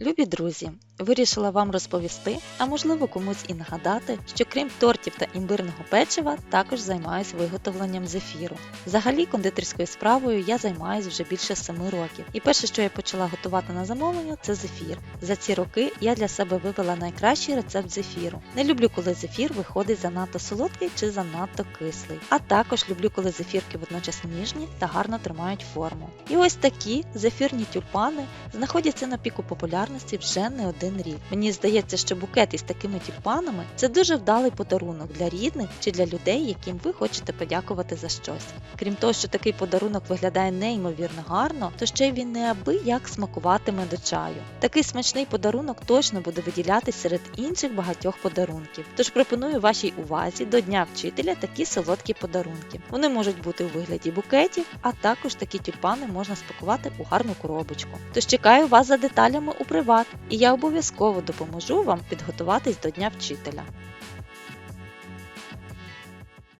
Любі друзі, вирішила вам розповісти, а можливо комусь і нагадати, що крім тортів та імбирного печива, також займаюсь виготовленням зефіру. Взагалі кондитерською справою я займаюсь вже більше 7 років. І перше, що я почала готувати на замовлення, це зефір. За ці роки я для себе вивела найкращий рецепт зефіру. Не люблю, коли зефір виходить занадто солодкий чи занадто кислий. А також люблю, коли зефірки водночас ніжні та гарно тримають форму. І ось такі зефірні тюльпани знаходяться на піку популярності вже не один рік. Мені здається, що букет із такими тюльпанами це дуже вдалий подарунок для рідних чи для людей, яким ви хочете подякувати за щось. Крім того, що такий подарунок виглядає неймовірно гарно, то ще й він неабияк смакуватиме до чаю. Такий смачний подарунок точно буде виділятись серед інших багатьох подарунків. Тож пропоную вашій увазі до Дня вчителя такі солодкі подарунки. Вони можуть бути у вигляді букетів, а також такі тюльпани можна спакувати у гарну коробочку. Тож чекаю вас за деталями у приват, і я обов'язково допоможу вам підготуватись до Дня вчителя.